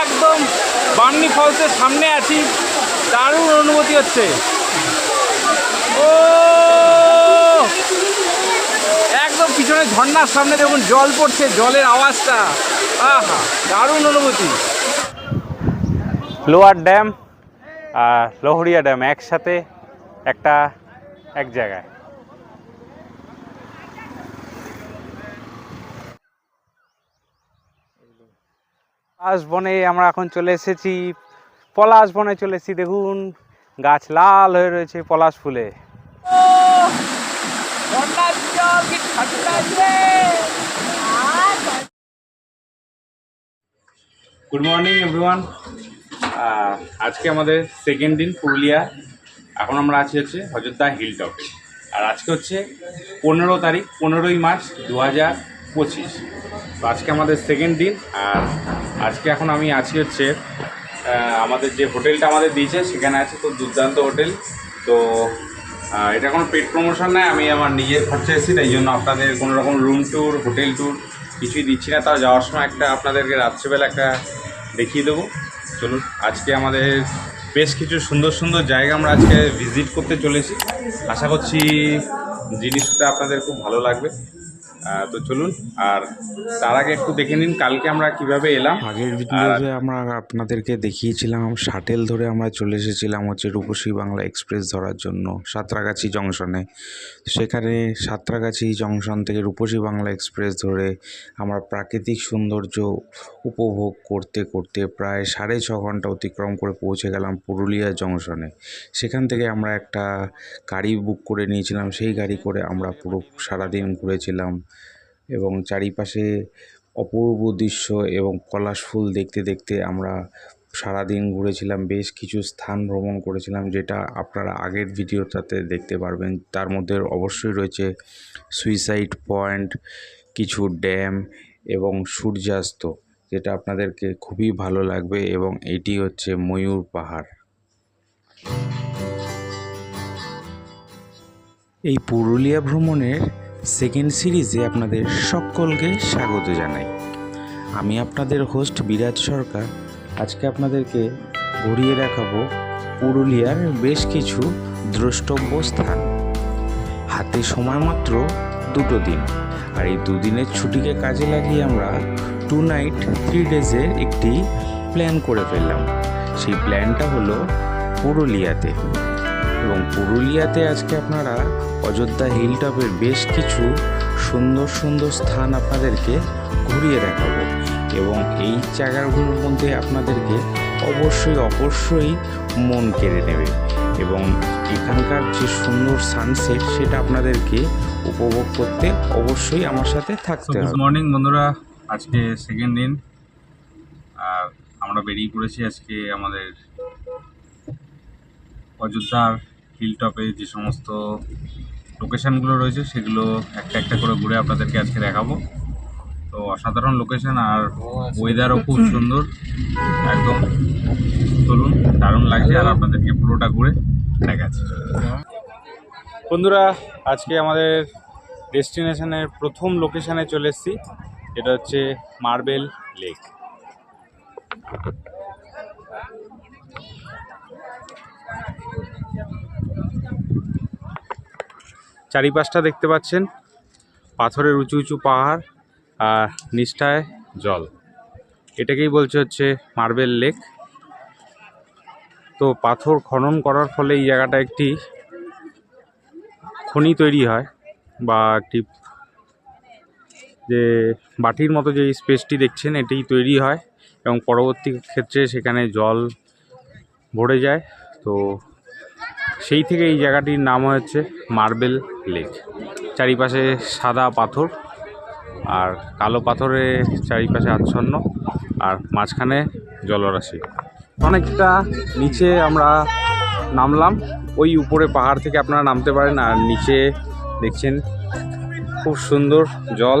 একদম বার্নি ফলসের সামনে আছি। দারুণ অনুভূতি হচ্ছে। ও! একদম পিছনে ঝর্ণার সামনে দেখুন, জল পড়ছে, জলের আওয়াজটা। আহা, দারুণ অনুভূতি। লোয়ার ড্যাম আর লহরিয়া ড্যাম একসাথে একটা, এক জায়গায়। পলাশ বনে আমরা এখন চলে এসেছি। পলাশ বনে চলে এসেছি, দেখুন, গাছ লাল হয়ে রয়েছে পলাশ ফুলে। গুড মর্নিং এভরিওয়ান আজকে আমাদের সেকেন্ড দিন পুরুলিয়া। এখন আমরা আছি হচ্ছে অযোধ্যা হিল টপে আর আজকে হচ্ছে পনেরো তারিখ, পনেরোই মার্চ দু হাজার পঁচিশ। তো আজকে আমাদের সেকেন্ড দিন আর আজকে এখন আমি আছি হচ্ছে আমাদের যে হোটেলটা আমাদের দিয়েছে, সেখানে আছে তো দুর্দান্ত হোটেল। তো এটা কোনো পেট প্রমোশন নয়, আমি আমার নিজের খরচা এসেছি, তাই জন্য আপনাদের কোনো রকম রুম ট্যুর হোটেল ট্যুর কিছুই দিচ্ছি না। তাও যাওয়ার সময় একটা আপনাদেরকে রাত্রেবেলা একটা দেখিয়ে দেবো। চলুন, আজকে আমাদের বেশ কিছু সুন্দর সুন্দর জায়গা আমরা আজকে ভিজিট করতে চলেছি। আশা করছি জিনিসটা আপনাদের খুব ভালো লাগবে। তো চলুন আর তার আগে একটু দেখে নিন কালকে আমরা কীভাবে এলাম। আগের ভিডিওতে আমরা আপনাদেরকে দেখিয়েছিলাম শাটেল ধরে আমরা চলে এসেছিলাম হচ্ছে রূপসী বাংলা এক্সপ্রেস ধরার জন্য সাঁতরাগাছি জংশনে। সেখানে সাঁতরাগাছি জংশন থেকে রূপসী বাংলা এক্সপ্রেস ধরে আমরা প্রাকৃতিক সৌন্দর্য উপভোগ করতে করতে প্রায় সাড়ে ছ ঘণ্টা অতিক্রম করে পৌঁছে গেলাম পুরুলিয়া জংশনে। সেখান থেকে আমরা একটা গাড়ি বুক করে নিয়েছিলাম সেই গাড়ি করে আমরা পুরো সারাদিন ঘুরেছিলাম। এবং চারিপাশে অপূর্ব দৃশ্য এবং পলাশ ফুল দেখতে দেখতে আমরা সারাদিন ঘুরেছিলাম, বেশ কিছু স্থান ভ্রমণ করেছিলাম, যেটা আপনারা আগের ভিডিওটাতে দেখতে পারবেন। তার মধ্যে অবশ্যই রয়েছে সুইসাইড পয়েন্ট, কিছু ড্যাম এবং সূর্যাস্ত, যেটা আপনাদেরকে খুবই ভালো লাগবে এবং এটি হচ্ছে ময়ূর পাহাড়। এই পুরুলিয়া ভ্রমণের সেকেন্ড সিরিজে আপনাদের সকলকে স্বাগত জানাই। আমি আপনাদের হোস্ট বিরাজ সরকার। আজকে আপনাদেরকে ঘুরিয়ে দেখাবো পুরুলিয়ার বেশ কিছু দ্রষ্টব্য স্থান। হাতে সময় মাত্র দুটো দিন। আর এই দুদিনের ছুটিকে কাজে লাগিয়ে আমরা টু নাইট থ্রি ডেজের একটি প্ল্যান করে ফেললাম। সেই প্ল্যানটা হলো পুরুলিয়াতে। এবং পুরুলিয়াতে আজকে আপনারা অযোধ্যা হিল টপের বেশ কিছু সুন্দর সুন্দর স্থান আপনাদেরকে ঘুরিয়ে দেখাবো। এবং এই জায়গাগুলোর মধ্যে আপনাদেরকে অবশ্যই অবশ্যই মন কেড়ে নেবে। এবং এখানকার যে সুন্দর সানসেট সেটা আপনাদেরকে উপভোগ করতে অবশ্যই আমার সাথে থাকতে গুড মর্নিং বন্ধুরা। আজকে সেকেন্ড দিন। আর আমরা বেরিয়ে পড়েছি আজকে আমাদের অযোধ্যার হিল টপে যে সমস্ত লোকেশানগুলো রয়েছে, সেগুলো একটা একটা করে ঘুরে আপনাদেরকে আজকে দেখাবো। তো অসাধারণ লোকেশান আর ওয়েদারও খুব সুন্দর। একদম চলুন, দারুণ লাগছে আর আপনাদেরকে পুরোটা ঘুরে দেখাচ্ছি। বন্ধুরা, আজকে আমাদের ডেস্টিনেশনের প্রথম লোকেশানে চলে এসেছি। এটা হচ্ছে মার্বেল লেক। চারিপাশটা দেখতে পাচ্ছেন। পাথরের উঁচু উঁচু পাহাড় আর নিচটায় জল। এটাকেই বলছে হচ্ছে মার্বেল লেক। তো পাথর খনন করার ফলে এই জায়গাটা একটি খনি তৈরি হয় বা একটি যে বাটির মতো যে স্পেসটি দেখছেন এটি তৈরি হয় এবং পরবর্তী ক্ষেত্রে সেখানে জল ভরে যায়। তো সেই থেকে এই জায়গাটির নাম হচ্ছে মার্বেল লেক। চারিপাশে সাদা পাথর আর কালো পাথরে চারিপাশে আচ্ছন্ন আর মাঝখানে জলরাশি। অনেকটা নিচে আমরা নামলাম। ওই উপরে পাহাড় থেকে আপনারা নামতে পারেন আর নিচে দেখছেন খুব সুন্দর জল।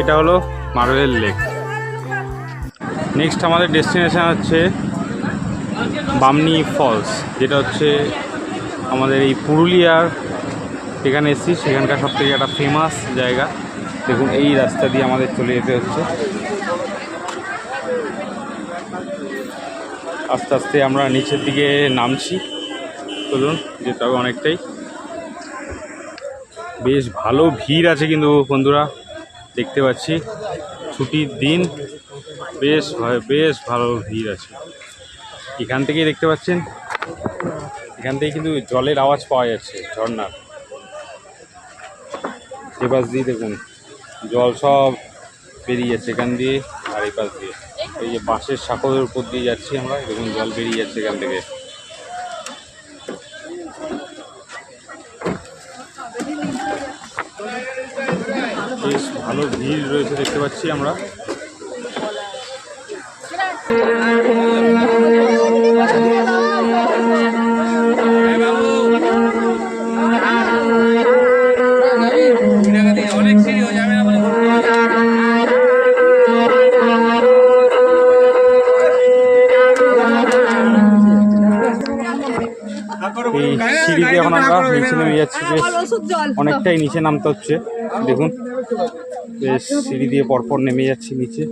এটা হলো মার্বেল লেক। নেক্সট আমাদের ডেস্টিনেশন হচ্ছে বামনি ফলস যেটা হচ্ছে আমাদের এই পুরুলিয়ার যেখানে এসেছি। সেখানকার সব থেকে একটা ফেমাস জায়গা। দেখুন, এই রাস্তা দিয়ে আমাদের চলে যেতে হচ্ছে। আস্তে আস্তে আমরা নিচের দিকে নামছি। চলুন, যেতে হবে অনেকটাই। বেশ ভালো ভিড় আছে কিন্তু বন্ধুরা। দেখতে পাচ্ছি। ছুটির দিন বেশ বেশ ভালো ভিড় আছে। এখান থেকেই দেখতে পাচ্ছেন। এখান থেকে কিন্তু জলের আওয়াজ পাওয়া যাচ্ছে ঝর্ণার এ পাশ দিয়ে দেখুন, জল সব বেরিয়ে যাচ্ছে এখান দিয়ে আর এই পাশ দিয়ে। এই যে বাঁশের সাঁকোর উপর দিয়ে যাচ্ছি আমরা, দেখুন জল বেরিয়ে যাচ্ছে এখান থেকে বেশ ভালো ভিড় রয়েছে দেখতে পাচ্ছি আমরা। এই সিঁড়িতে এখন আমরা নিচে নেমে যাচ্ছি বেশ অনেকটাই নিচে নামতে হচ্ছে। দেখুন বেশ সিঁড়ি দিয়ে পরপর নেমে যাচ্ছি নিচে।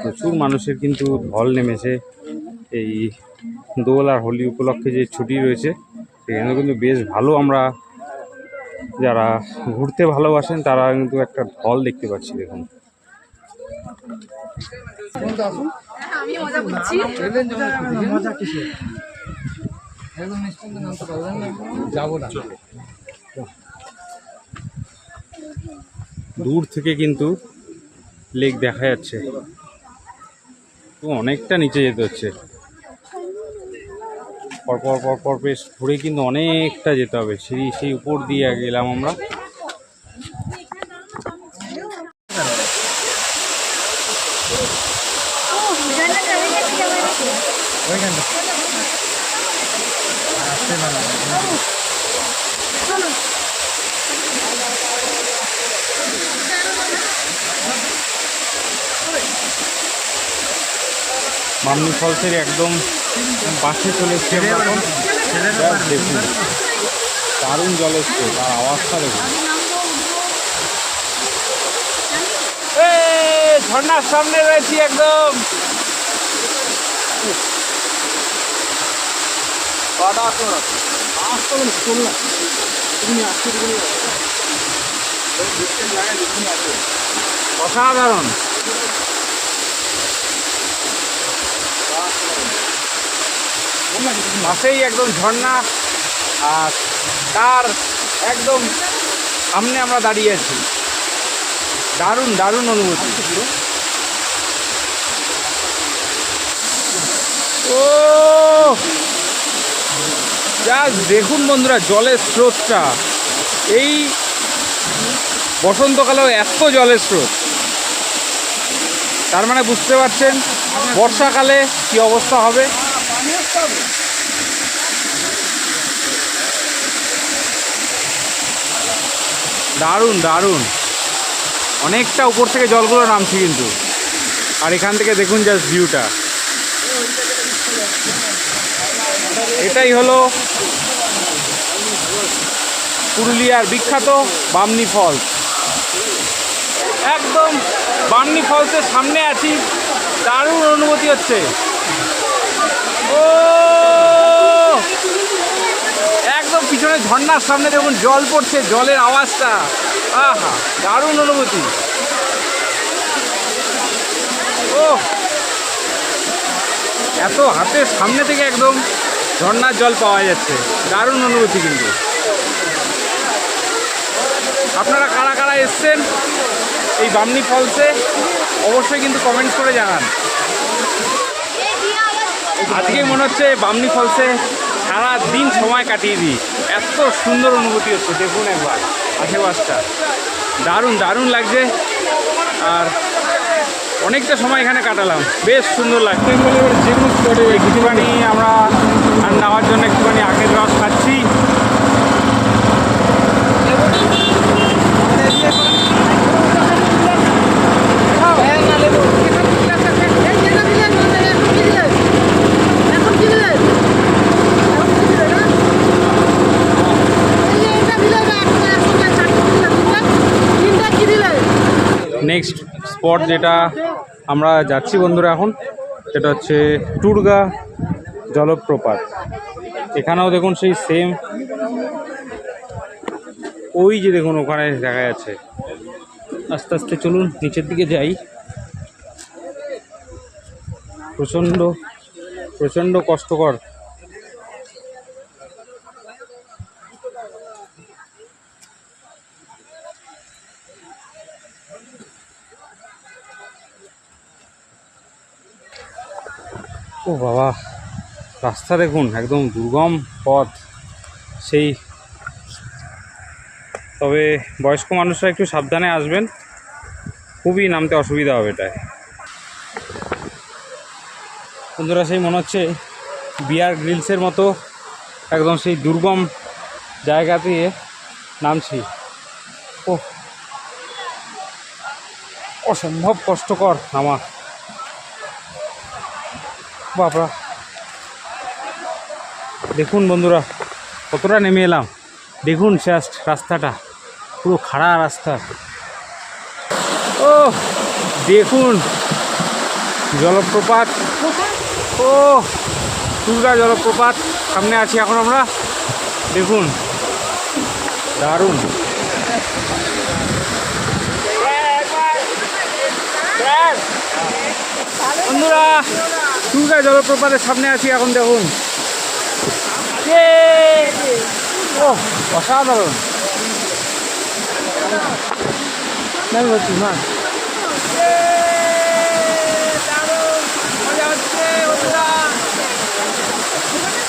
প্রচুর মানুষের কিন্তু ঢল নেমেছে এই দোল আর হোলি উপলক্ষে যে ছুটি রয়েছে সেখানে কিন্তু বেশ ভালো আমরা যারা ঘুরতে ভালোবাসেন তারা কিন্তু একটা ঢল দেখতে পাচ্ছি দেখুন। আমি মজা দূর থেকে কিন্তু লেক দেখা যাচ্ছে। তো অনেকটা নিচে যেতে হচ্ছে। পরপর পরপর বেশ ঘুরে কিন্তু অনেকটা যেতে হবে। সিঁড়ি সেই উপর দিয়ে গেলাম আমরা। মামনি ফলসের একদম পাশে চলে এসছে এখন। দেখুন। দারুণ জল এসছে তার আওয়াজটা দেখুন। ঝর্ণার সামনে রয়েছি একদম। অসাধারণ। পাশেই একদম ঝর্ণা, আর তার একদম সামনে আমরা দাঁড়িয়ে আছি। দারুণ দারুণ অনুভূতি। ও! জাস্ট দেখুন বন্ধুরা, জলের স্রোতটা। এই বসন্তকালেও এত জলের স্রোত। তার মানে বুঝতে পারছেন বর্ষাকালে কি অবস্থা হবে? দারুণ দারুণ। অনেকটা উপর থেকে জলগুলো নামছে কিন্তু। আর এখান থেকে দেখুন জাস্ট ভিউটা এটাই হলো পুরুলিয়ার বিখ্যাত বামনি ফলস। একদম বামনি ফলসের সামনে আছি। দারুণ অনুভূতি হচ্ছে। ও! একদম পিছনে ঝর্নার সামনে দেখুন, জল পড়ছে, জলের আওয়াজটা। আহা, দারুণ অনুভূতি। ও! এত হাতের সামনে থেকে একদম ঝর্ণার জল পাওয়া যাচ্ছে। দারুণ অনুভূতি কিন্তু। আপনারা কারা কারা এসছেন? এই বামনি ফলসে অবশ্যই কিন্তু কমেন্টস করে জানান। আজকে মনে হচ্ছে বামনি ফলসে সারা দিন সময় কাটিয়ে দিই। এত সুন্দর অনুভূতি হচ্ছে দেখুন একবার আশেপাশটা। দারুণ দারুণ লাগছে। আর অনেকটা সময় এখানে কাটালাম। বেশ সুন্দর লাগছে। যে কোনো স্পটে একটুখানি আমরা ঠান্ডা হওয়ার জন্য একটুখানি আখের রস খাচ্ছি। নেক্সট স্পট যেটা আমরা যাচ্ছি বন্ধুরা এখন, সেটা হচ্ছে টুরগা জলপ্রপাত। এখানেও দেখুন সেই সেম ওই যে দেখুন ওখানে দেখা যাচ্ছে। আস্তে আস্তে চলুন, নিচের দিকে যাই। প্রচণ্ড প্রচণ্ড কষ্টকর। ও বাবা, রাস্তা দেখুন, একদম দুর্গম পথ। সেই, তবে বয়স্ক মানুষরা একটু সাবধানে আসবেন। খুবই নামতে অসুবিধা হবে এটায়। বন্ধুরা, সেই মনে হচ্ছে বিয়ার গ্রিলসের মতো একদম সেই দুর্গম জায়গা দিয়ে নামছি। ও অসম্ভব কষ্টকর নামা বাপরা। দেখুন বন্ধুরা, কতটা নেমে এলাম। দেখুন জাস্ট রাস্তাটা, পুরো খাড়া রাস্তা। ও দেখুন, জলপ্রপাত। ও দুর্গা জলপ্রপাত, সামনে আছি এখন আমরা। দেখুন, দারুণ। বন্ধুরা, দুর্গা জলপ্রপাতের সামনে আছি এখন, দেখুন। ও অসাধারণ। না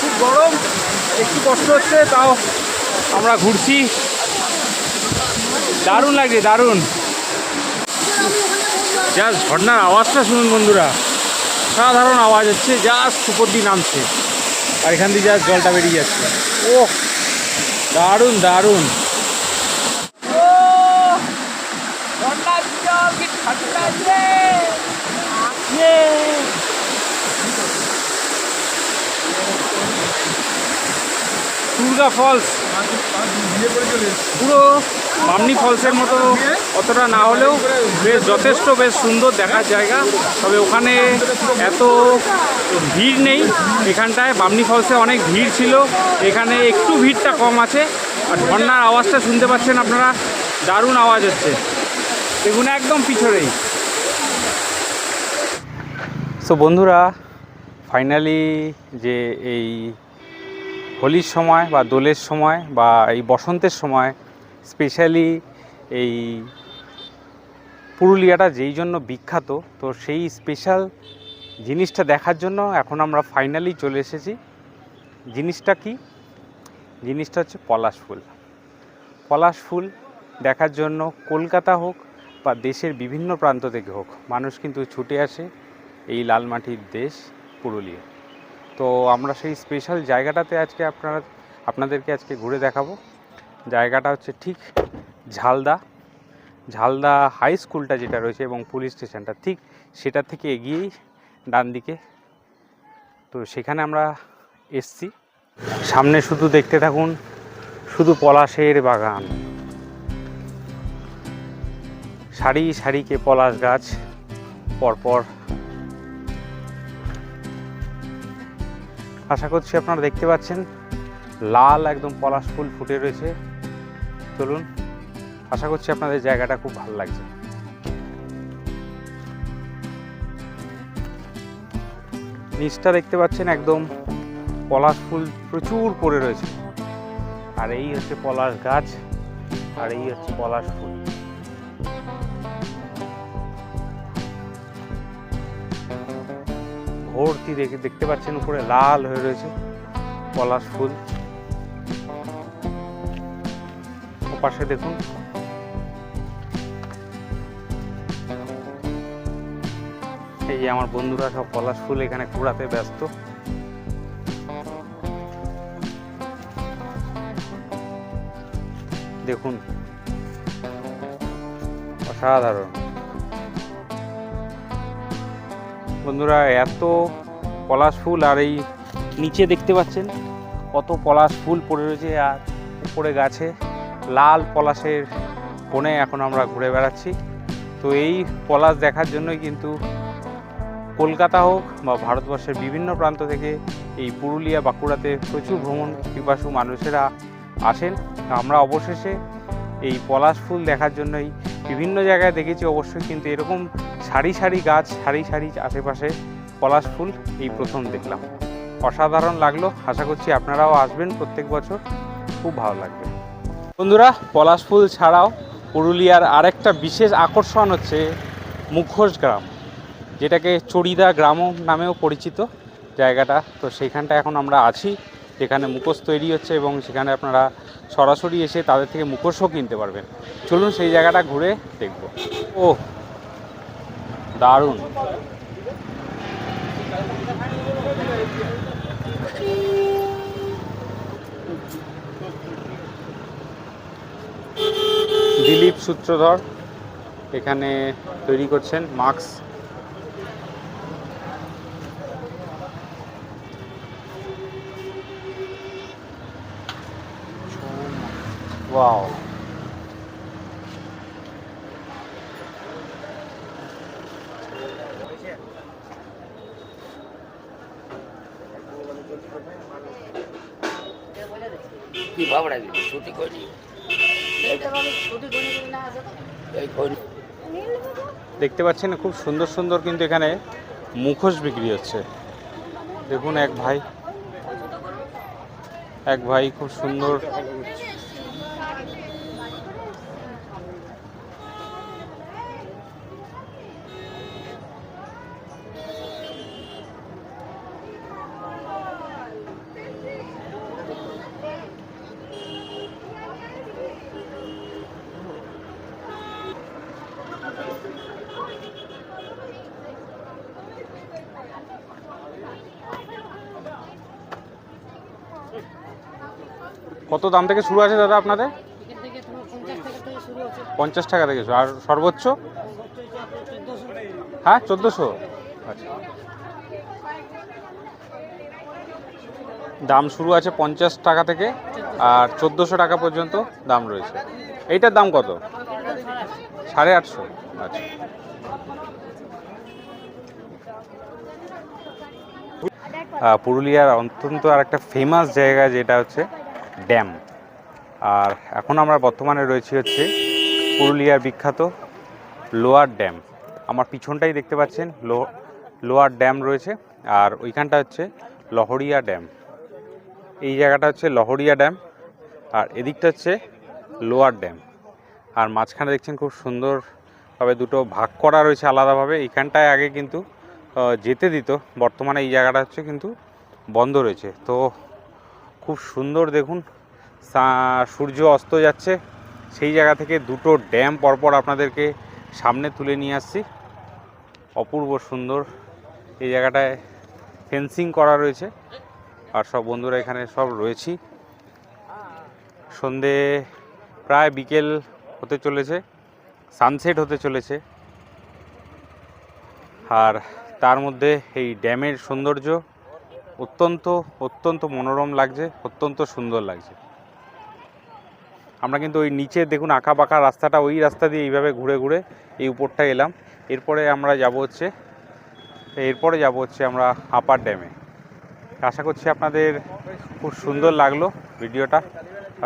খুব গরম, একটু কষ্ট হচ্ছে, তাও আমরা ঘুরছি। দারুণ লাগছে, দারুণ। জাস্ট ঝর্ণার আওয়াজটা শুনুন বন্ধুরা। সাধারণ আওয়াজ হচ্ছে, জাস্ট উপর দিয়ে নামছে। আর এখান দিয়ে জাস্ট জলটা বেরিয়ে যাচ্ছে। ও দারুণ দারুণ। দুর্গা ফলস। পুরো বামনি ফলসের মতো অতটা না হলেও বেশ যথেষ্ট, বেশ সুন্দর দেখার জায়গা। তবে ওখানে এত ভিড় নেই। এখানটায় বামনি ফলসে অনেক ভিড় ছিল। এখানে একটু ভিড়টা কম আছে। আর ঝর্নার আওয়াজটা শুনতে পাচ্ছেন আপনারা। দারুণ আওয়াজ হচ্ছে। দেখুন একদম পিছনেই। সো বন্ধুরা ফাইনালি যে এই হোলির সময় বা দোলের সময় বা এই বসন্তের সময় স্পেশালি এই পুরুলিয়াটা যেই জন্য বিখ্যাত, তো সেই স্পেশাল জিনিসটা দেখার জন্য এখন আমরা ফাইনালি চলে এসেছি। জিনিসটা কি? জিনিসটা হচ্ছে পলাশ ফুল। পলাশ ফুল দেখার জন্য কলকাতা হোক বা দেশের বিভিন্ন প্রান্ত থেকে হোক, মানুষ কিন্তু ছুটে আসে এই লাল মাটির দেশ পুরুলিয়া। তো আমরা সেই স্পেশাল জায়গাটাতে আজকে আপনারা, আপনাদেরকে আজকে ঘুরে দেখাবো। জায়গাটা হচ্ছে ঠিক ঝালদা। ঝালদা হাই স্কুলটা যেটা রয়েছে এবং পুলিশ স্টেশনটা ঠিক সেটা থেকে এগিয়েই ডান দিকে। তো সেখানে আমরা এসছি। সামনে শুধু দেখতে থাকুন, শুধু পলাশের বাগান। সারি সারিকে পলাশ গাছ, পরপর আশা করছি আপনারা দেখতে পাচ্ছেন, লাল একদম পলাশ ফুল ফুটে রয়েছে। চলুন, আশা করছি আপনাদের জায়গাটা খুব ভালো লাগছে। নিচটা দেখতে পাচ্ছেন একদম পলাশ ফুল প্রচুর পড়ে রয়েছে। আর এই হচ্ছে পলাশ গাছ, আর এই হচ্ছে পলাশ ফুল। ভর্তি রেখে দেখতে পাচ্ছেন, উপরে লাল হয়ে রয়েছে পলাশ ফুল। পাশে দেখুন। এই আমার বন্ধুরা সব পলাশ ফুল এখানে কুড়াতে ব্যস্ত। দেখুন। অসাধারণ। বন্ধুরা, এত পলাশ ফুল আর এই নিচে দেখতে পাচ্ছেন কত পলাশ ফুল পড়ে রয়েছে আর উপরে গাছে লাল পলাশের কোণে এখন আমরা ঘুরে বেড়াচ্ছি। তো এই পলাশ দেখার জন্যই কিন্তু কলকাতা হোক বা ভারতবর্ষের বিভিন্ন প্রান্ত থেকে এই পুরুলিয়া, বাঁকুড়াতে প্রচুর ভ্রমণ পিপাসু মানুষেরা আসেন। আমরা অবশেষে এই পলাশ ফুল দেখার জন্যই বিভিন্ন জায়গায় দেখেছি। অবশ্যই কিন্তু এরকম সারি সারি গাছ, সারি সারি আশেপাশে পলাশ ফুল, এই প্রথম দেখলাম। অসাধারণ লাগল, আশা করছি আপনারাও আসবেন প্রত্যেক বছর, খুব ভালো লাগবে। বন্ধুরা, পলাশ ফুল ছাড়াও পুরুলিয়ার আরেকটা বিশেষ আকর্ষণ হচ্ছে মুখোশ গ্রাম, যেটাকে চড়িদা গ্রাম নামেও পরিচিত জায়গাটা। তো সেইখানটা এখন আমরা আছি, যেখানে মুখোশ তৈরি হচ্ছে এবং সেখানে আপনারা সরাসরি এসে তাদের থেকে মুখোশও কিনতে পারবেন। চলুন সেই জায়গাটা ঘুরে দেখব। ও দারুণ। দিলীপ সূত্রধর এখানে তৈরি করছেন মাস্ক ওয়াও। দিবি ছুটি করি দেখতে পাচ্ছেন খুব সুন্দর সুন্দর কিন্তু এখানে মুখোশ বিক্রি হচ্ছে। দেখুন এক ভাই। এক ভাই খুব সুন্দর কত দাম থেকে শুরু আছে দাদা আপনাদের? পঞ্চাশ টাকা থেকে আর সর্বোচ্চ? হ্যাঁ চোদ্দোশো। আচ্ছা। দাম শুরু আছে পঞ্চাশ টাকা থেকে, আর চোদ্দোশো টাকা পর্যন্ত দাম রয়েছে। এইটার দাম কত? সাড়ে আটশো। আচ্ছা। পুরুলিয়ার অত্যন্ত আর একটা ফেমাস জায়গা যেটা হচ্ছে ড্যাম। আর এখন আমরা বর্তমানে রয়েছি হচ্ছে পুরুলিয়ার বিখ্যাত লোয়ার ড্যাম। আমার পিছনটাই দেখতে পাচ্ছেন, লো, লোয়ার ড্যাম রয়েছে, আর ওইখানটা হচ্ছে লহরিয়া ড্যাম। এই জায়গাটা হচ্ছে লহরিয়া ড্যাম, আর এদিকটা হচ্ছে লোয়ার ড্যাম। আর মাঝখানে দেখছেন খুব সুন্দরভাবে দুটো ভাগ করা রয়েছে আলাদাভাবে। এইখানটায় আগে কিন্তু যেতে দিত, বর্তমানে এই জায়গাটা হচ্ছে কিন্তু বন্ধ রয়েছে। তো খুব সুন্দর দেখুন। সূর্য অস্ত যাচ্ছে। সেই জায়গা থেকে দুটো ড্যাম পরপর আপনাদেরকে সামনে তুলে নিয়ে আসছি। অপূর্ব সুন্দর। এই জায়গাটায় ফেন্সিং করা রয়েছে। আর সব বন্ধুরা এখানে সব রয়েছি। সন্ধে প্রায় বিকেল হতে চলেছে। সানসেট হতে চলেছে। আর তার মধ্যে এই ড্যামের সৌন্দর্য অত্যন্ত অত্যন্ত মনোরম লাগছে, অত্যন্ত সুন্দর লাগছে। আমরা কিন্তু ওই নিচে দেখুন আঁকা বাঁকা রাস্তাটা, ওই রাস্তা দিয়ে এইভাবে ঘুরে ঘুরে এই উপরটা এলাম। এরপরে আমরা যাব হচ্ছে, এরপরে যাব হচ্ছে আমরা আপার ড্যামে আশা করছি আপনাদের খুব সুন্দর লাগল ভিডিওটা।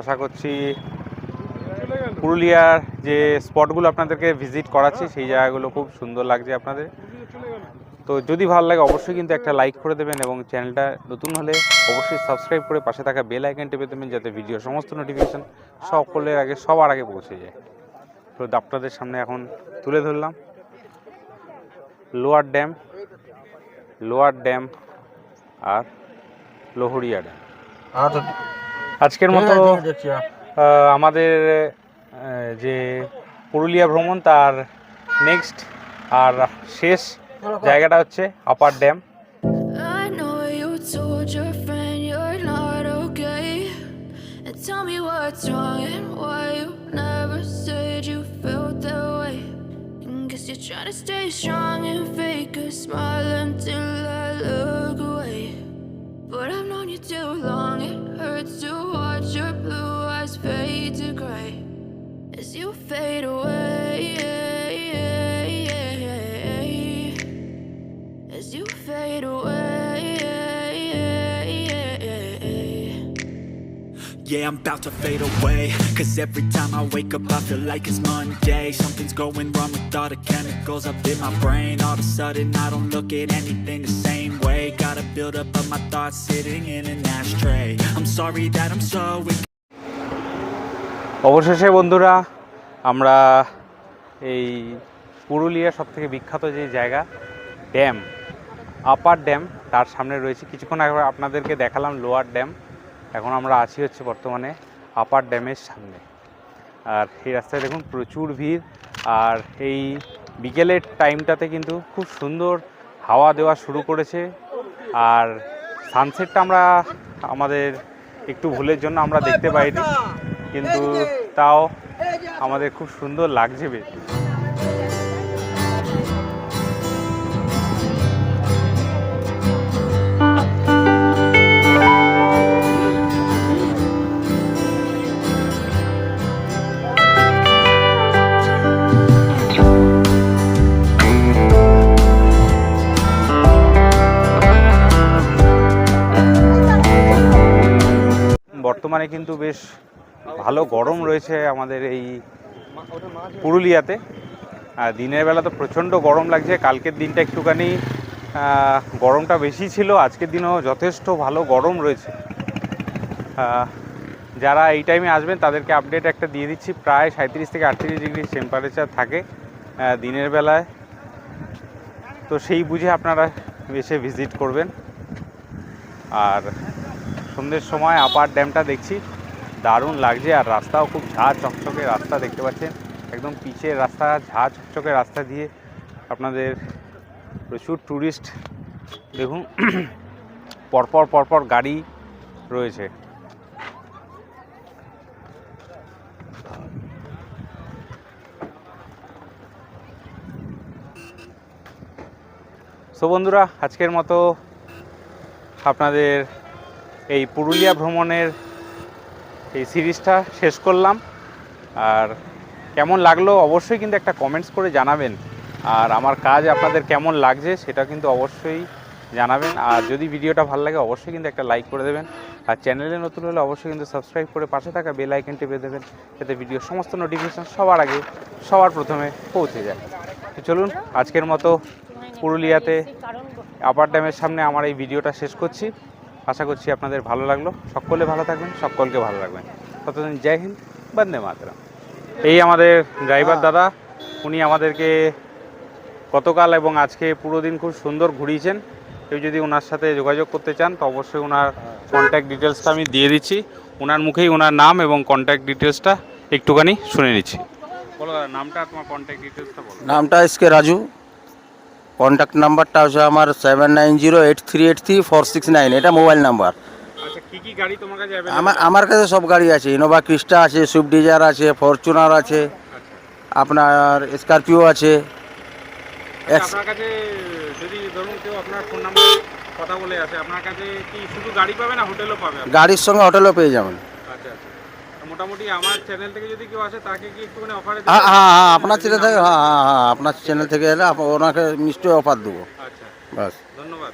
আশা করছি পুরুলিয়ার যে স্পটগুলো আপনাদেরকে ভিজিট করাচ্ছি, সেই জায়গাগুলো খুব সুন্দর লাগছে আপনাদের। তো যদি ভালো লাগে অবশ্যই কিন্তু একটা লাইক করে দেবেন এবং চ্যানেলটা নতুন হলে অবশ্যই সাবস্ক্রাইব করে পাশে থাকা বেল আইকন টিপে দেবেন যাতে ভিডিও সমস্ত নোটিফিকেশান সকলের আগে সবার আগে পৌঁছে যায়। তো আপনাদের সামনে এখন তুলে ধরলাম। লোয়ার ড্যাম লোয়ার ড্যাম আর লোহরিয়া ড্যাম। আজকের মতো আমাদের যে পুরুলিয়া ভ্রমণ তার নেক্সট আর শেষ জায়গাটা হচ্ছে upper dam I know you told your friend you're not okay. And tell me what's wrong and why you never said you felt that way. And guess you're trying to stay strong and fake a smile until I look away. But I've known you too long, it hurts to watch your blue eyes fade to gray as you fade away. Yeah, I'm about to fade away Cause every time I wake up I feel like it's Monday Something's going wrong with all the chemicals up in my brain All of a sudden I don't look at anything the same way Gotta build up of my thoughts sitting in an ashtray I'm sorry that I'm so অবশেষে বন্ধুরা আমরা এই পুরুলিয়া সব থেকে বিখ্যাত যে জায়গা dam upper dam তার সামনে রয়েছে কিছুক্ষণ আগে আপনাদেরকে দেখালাম লোয়ার ড্যাম এখন আমরা আছি হচ্ছে বর্তমানে আপার ড্যামের সামনে। আর এই রাস্তায় দেখুন প্রচুর ভিড়, আর এই বিকেলের টাইমটাতে কিন্তু খুব সুন্দর হাওয়া দেওয়া শুরু করেছে। আর সানসেটটা আমরা আমাদের একটু ভুলের জন্য আমরা দেখতে পাইনি, কিন্তু তাও আমাদের খুব সুন্দর লাগছে বেশ। বর্তমানে কিন্তু বেশ ভালো গরম রয়েছে আমাদের এই পুরুলিয়াতে। দিনের বেলা তো প্রচণ্ড গরম লাগছে, কালকের দিনটা একটুখানি গরমটা বেশি ছিল, আজকের দিনেও যথেষ্ট ভালো গরম রয়েছে। যারা এই টাইমে আসবেন, তাদেরকে আপডেট একটা দিয়ে দিচ্ছি, প্রায় সাঁত্রিশ থেকে আটত্রিশ ডিগ্রি টেম্পারেচার থাকে দিনের বেলায়। তো সেই বুঝে আপনারা এসে ভিজিট করবেন। আর সন্ধ্যের সময় আপার ড্যামটা দেখছি। দারুণ লাগছে আর রাস্তাও খুব ঝাঁ চকচকে রাস্তা দেখতে পাচ্ছেন। একদম পিচের রাস্তা, ঝাঁ চকচকে রাস্তা দিয়ে আপনাদের প্রচুর ট্যুরিস্ট দেখুন। পরপর পরপর গাড়ি রয়েছে। সো বন্ধুরা, আজকের মতো আপনাদের এই পুরুলিয়া ভ্রমণের এই সিরিজটা শেষ করলাম। আর কেমন লাগল অবশ্যই কিন্তু একটা কমেন্টস করে জানাবেন। আর আমার কাজ আপনাদের কেমন লাগছে সেটা কিন্তু অবশ্যই জানাবেন। আর যদি ভিডিওটা ভালো লাগে অবশ্যই কিন্তু একটা লাইক করে দেবেন। আর চ্যানেলে নতুন হলে অবশ্যই কিন্তু সাবস্ক্রাইব করে পাশে থাকা বেল আইকন টিপে দেবেন। যাতে ভিডিওর সমস্ত নোটিফিকেশান সবার আগে, সবার প্রথমে পৌঁছে যায়। তো চলুন, আজকের মতো পুরুলিয়াতে আপার ড্যামের সামনে আমার এই ভিডিওটা শেষ করছি। আশা করছি আপনাদের ভালো লাগল। সকলে ভালো থাকবেন সকলকে ভালো রাখবেন। ততদিন জয় হিন্দ বন্দে মাতরম। এই আমাদের ড্রাইভার দাদা উনি আমাদেরকে গতকাল এবং আজকে পুরো দিন খুব সুন্দর ঘুরিয়েছেন। কেউ যদি ওনার সাথে যোগাযোগ করতে চান তো অবশ্যই ওনার কন্ট্যাক্ট ডিটেলসটা আমি দিয়ে দিচ্ছি। ওনার মুখেই ওনার নাম এবং কন্ট্যাক্ট ডিটেলসটা একটুখানি শুনে নিচ্ছি। বলো দাদা নামটা তোমার কন্ট্যাক্ট ডিটেলসটা বলো। নামটা এসকে রাজু। কন্ট্যাক্ট নাম্বারটা হচ্ছে আমার seven nine zero eight three eight three four six nine এটা মোবাইল নাম্বার আচ্ছা কী কী গাড়ি তোমার কাছে আমার আমার কাছে সব গাড়ি আছে ইনোভা ক্রিস্টা আছে সুইফট ডিজায়ার আছে ফরচুনার আছে আপনার স্করপিও আছে আচ্ছা, নাম্বার? গাড়ির সঙ্গে হোটেলও পেয়ে যাবেন। আচ্ছা আচ্ছা মোটামুটি আমার চ্যানেল থেকে যদি কেউ আসে তাকে কি একটুখানি অফারে হ্যাঁ হ্যাঁ হ্যাঁ আপনার চ্যানেল থেকে হ্যাঁ হ্যাঁ হ্যাঁ আপনার চ্যানেল থেকে এলে আপ- ওনাকে নিশ্চয়ই অফার দেবো। আচ্ছা। বাস। ধন্যবাদ।